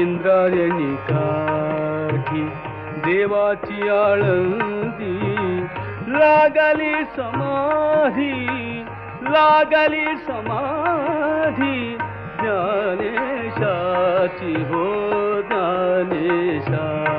इंद्रायणी काठी देवाची आळंदी लागली समाधी लागली समाधी ज्ञानेशाची हो ज्ञानेशाची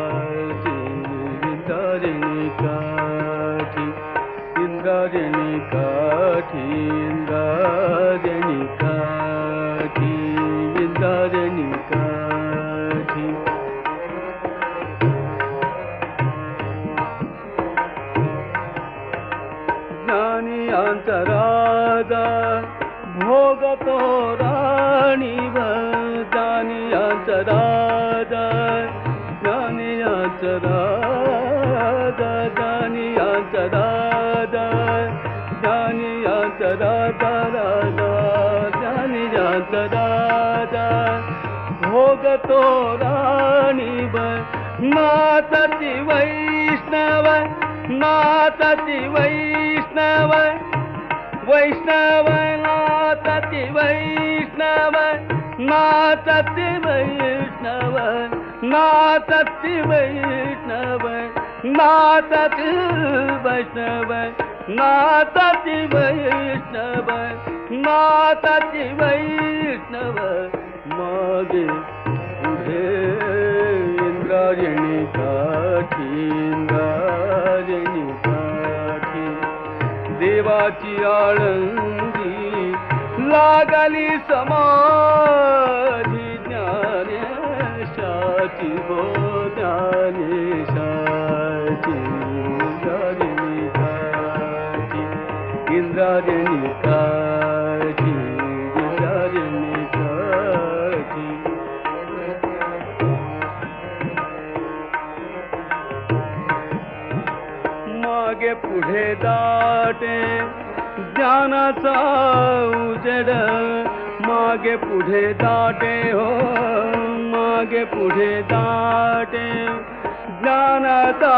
नातति वैष्णव नातति वैष्णव वैष्णव नातति वैष्णव नातति वैष्णव नातति वैष्णव नातति वैष्णव नातति वैष्णव नातति वैष्णव मागे पुढे देवाची आळंदी लागली समाधी ज्ञानेशाची हो ज्ञानेशाची इंद्रायणी काठी पुढे दाटे ज्ञानाचा उजेड मागे पुढे दाटे हो, मागे पुढे दाटे ज्ञानाचा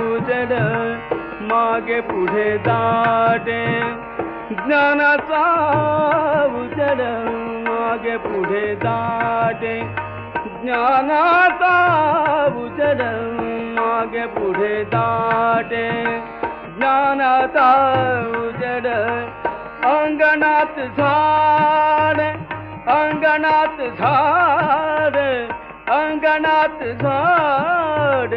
उजेड मागे पुढे दाटे ज्ञानाचा उजेड मागे पुढे दाटे ज्ञानाचा उजेड मागे पुढे दाटे ज्ञानाचा उजेड अंगणात झाड अंगणात झाड अंगणात झाड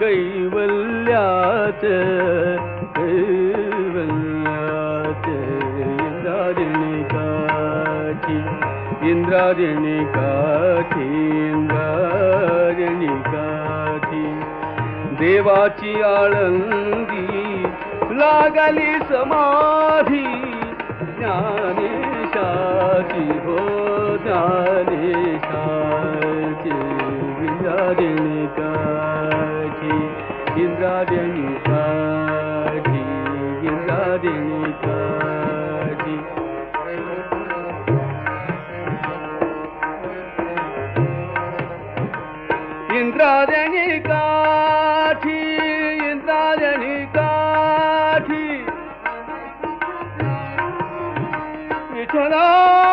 कैवल्यात कैवल्यात इंद्रायणी काठी इंद्रायणी काठी इंद्रायणी काठी देवाची आळंदी लागली समाधी ज्ञानेशाची हो ज्ञानेशाची इंद्रायणी काठी इंद्रायणी काठी छ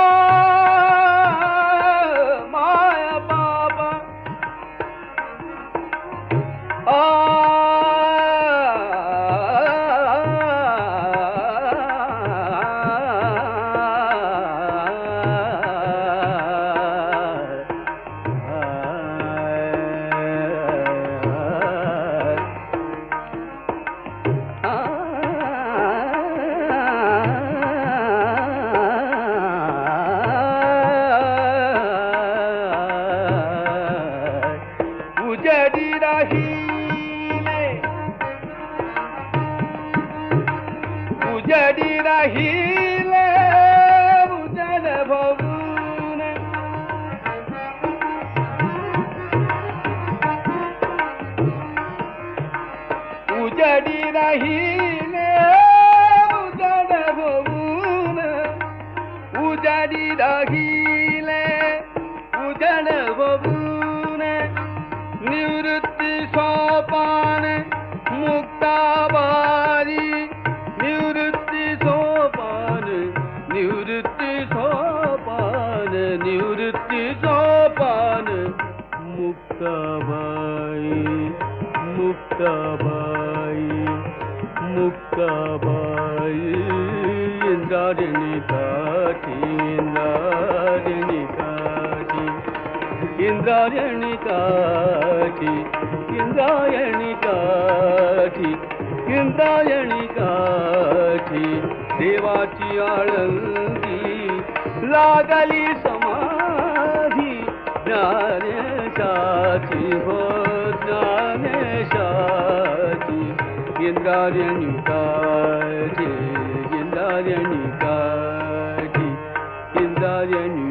उजडी राहिले उजड भवून। उजडी राहिले उजड भवून। उजडी राहिले उजड भवून। मुक्ताबाई मुक्ताबाई मुक्ताबाई इंद्रायणी काठी इंद्रायणी काठी इंद्रायणी काठी इंद्रायणी काठी इंद्रायणी काठी देवाची आळंदी लागली समाधी ज्ञानेशाची हो ज्ञानेशाची इंद्रायणी काठी इंद्रायणी काठी इंद्रायणी काठी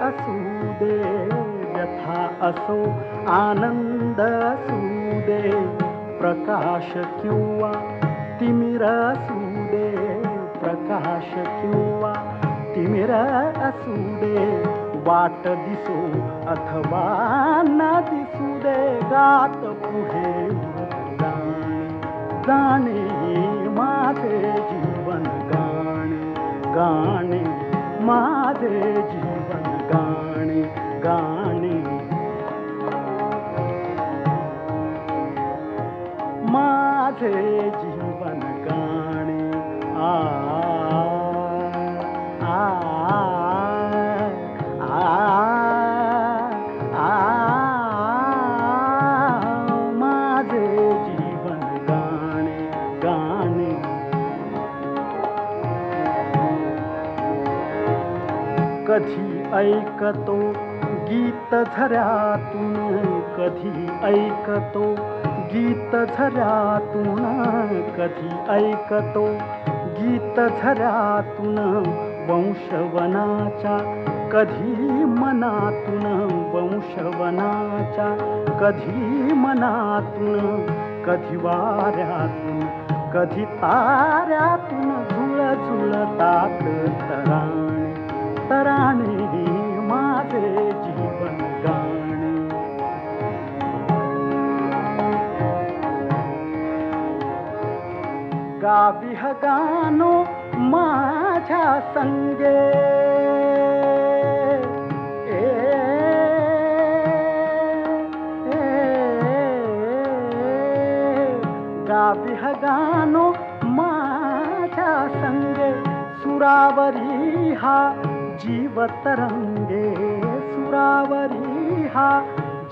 आनंद असू दे यथा असो आनंद असू दे प्रकाश किंवा तिमिर असू दे प्रकाश किंवा तिमिर असू दे वाट दिसो अथवा न दिसू दे गात पुढे गाणे माझे जीवन गाणे गाणे माझे जीवन माझे जीवन गाणे. आ ऐकतो गीत झऱ्यातून कधी ऐकतो गीत झऱ्यातून कधी ऐकतो गीत झऱ्यातून वंशवनाच्या कधी मनातून वंशवनाच्या कधी मनातून कधी वाऱ्यातून कधी ताऱ्यातून झुळ झुळतात तराणे गाविह गानो माझ्या संगे। ए, ए, माझ्या संगे। सुरावरी हा जीवतरंगे सुरावरी हा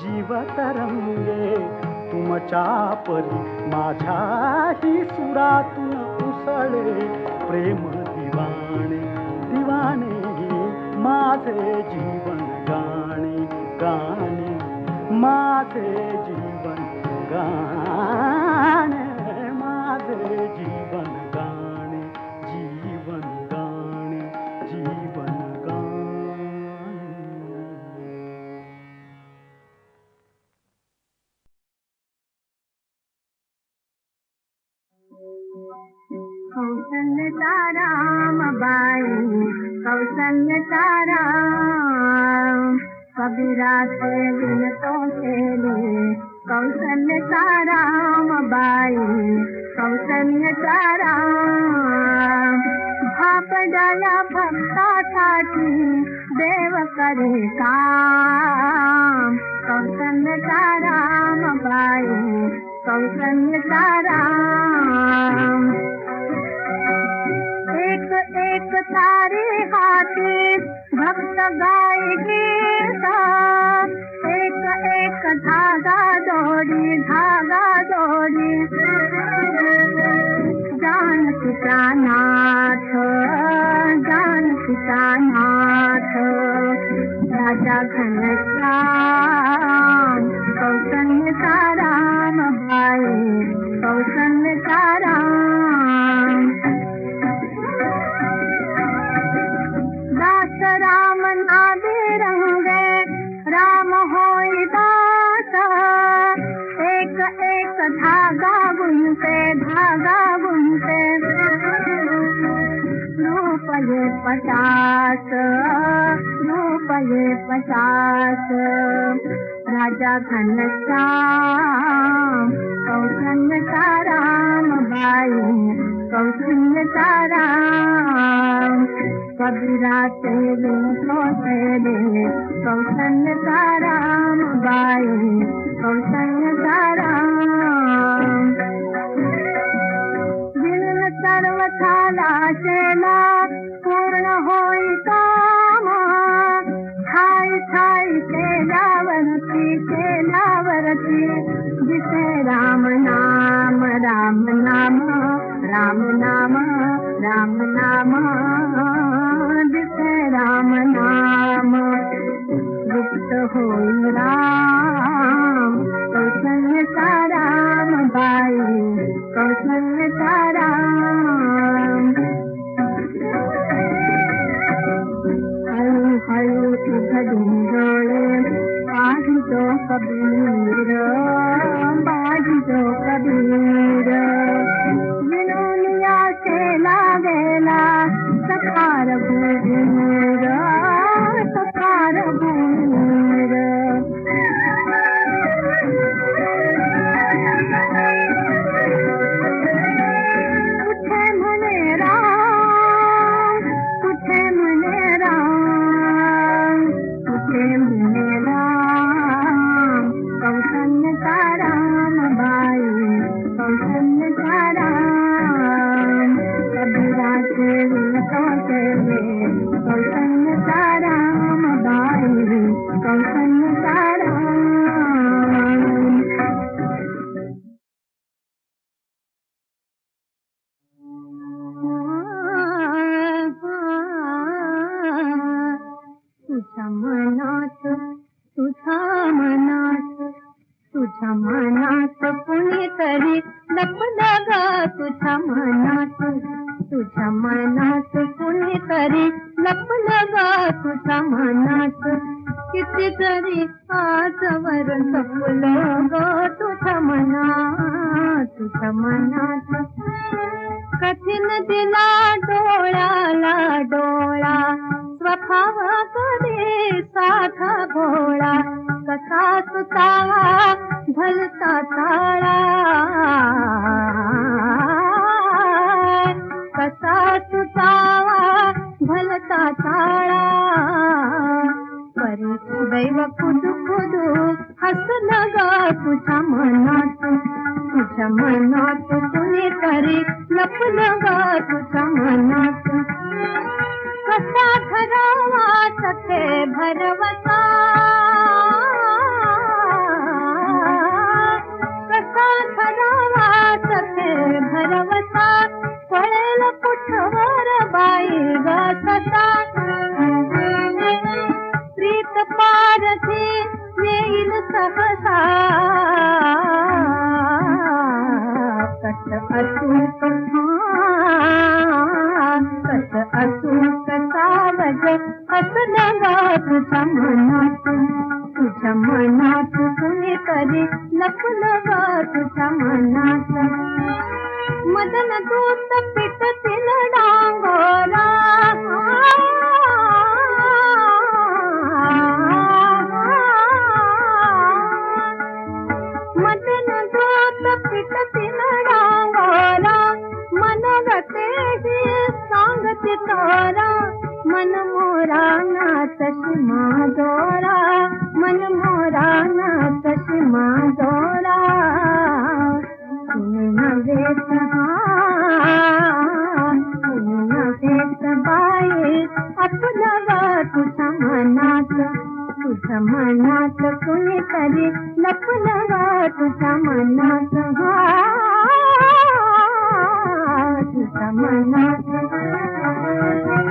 जीव जीवतरंगे तुमच्या परी माझ्याही सुरातून उसळे प्रेम दिवाणे दिवाणे माझे जीवन गाणे गाणे माझे जीवन गाणे. रामबाई कौशल्यता राम कबीरा से विनतों से ले कौशल्य का बाई। कौशल्य का राम भाप डाला भक्ता साठी देव करे काम। कौशल्य का राम बाई। कौशल्य का राम एक एक तारे हाथी भक्त गाय गीता एक एक धागा जोड़ी धागा जोड़ी। जान पिता नाथ जान पिता नाथ। राजा घनश्याम राजा घनश्याम कौशन ताराम भाई बाई ताराम कबीरा तेरे सोते ताराम बाई। पाहिजो कबीर पाहिजो कबीर खावा करे साधा भोळा कसा सुतावा भलता ताळा कसा सुतावा भलता ताळा परी दैव खुदू खुदू हस ग तुझ्या मनात. तुझ्या मनात कुणीतरी लपलं ग सखे भरवसा। कसा सखे भरवसा। पळेल कुठवर बाई ग मदन पिन डोर मदन गोरा मन रते संग ते तोरा मन मोर चश्मा मां दोरा मन मोरान तश मां दोरा नवे तूं नवे त बाई अपल तुस मनात तूं मनात मन करे लपलव तूं मनात मन हा। तूं त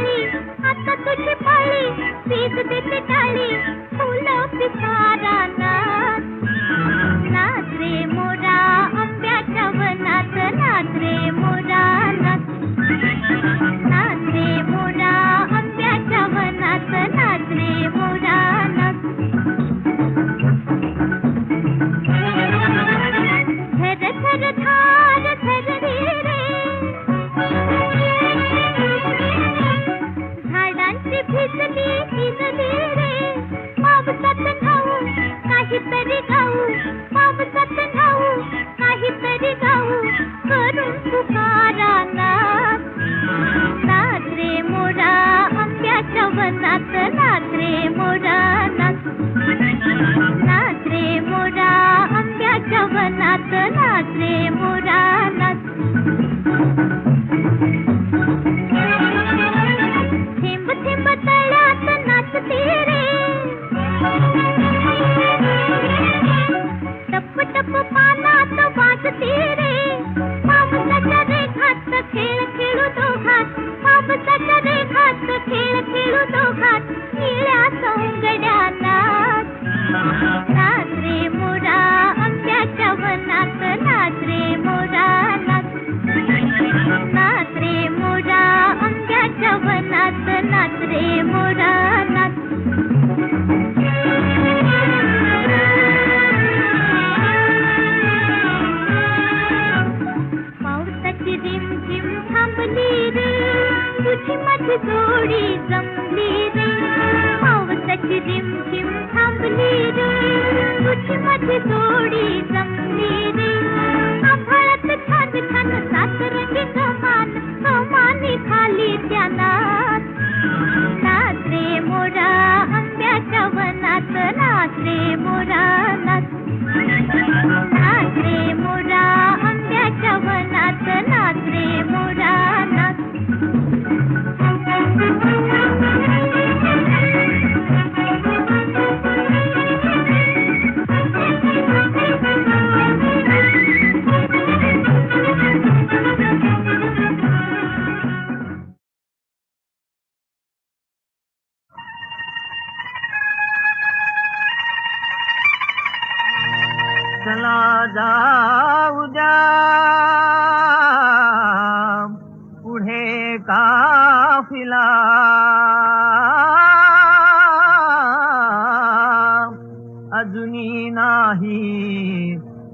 डाली आता तुझे पाली सीख देते डाली फूलों पे सारा नाच नाच रे मोरा अंब्याच्या वनात नाच रे ಮಾತ್ರ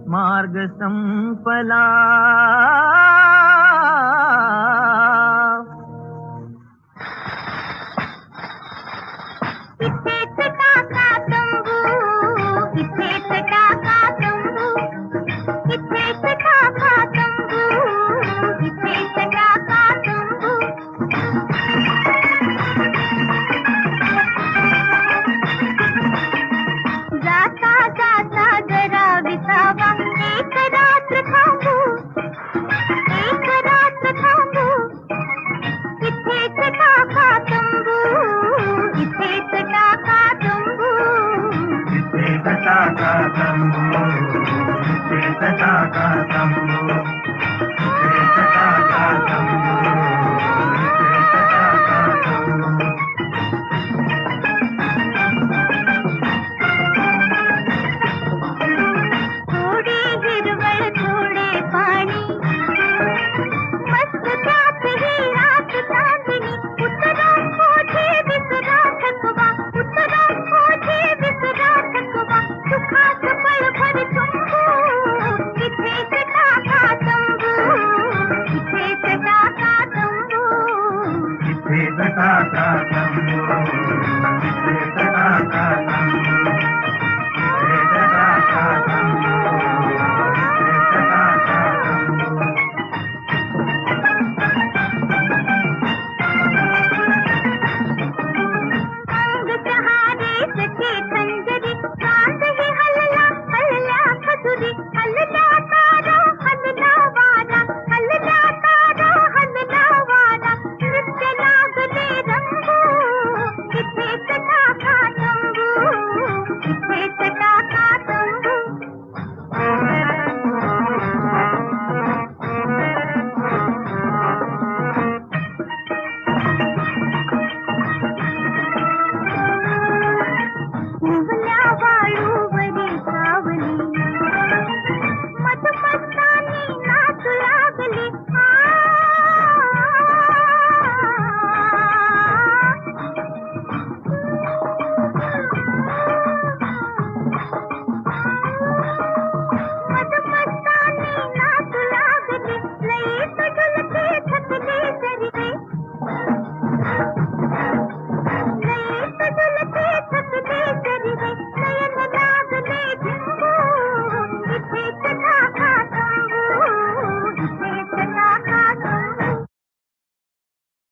मार्ग संपला తాకాతం విడత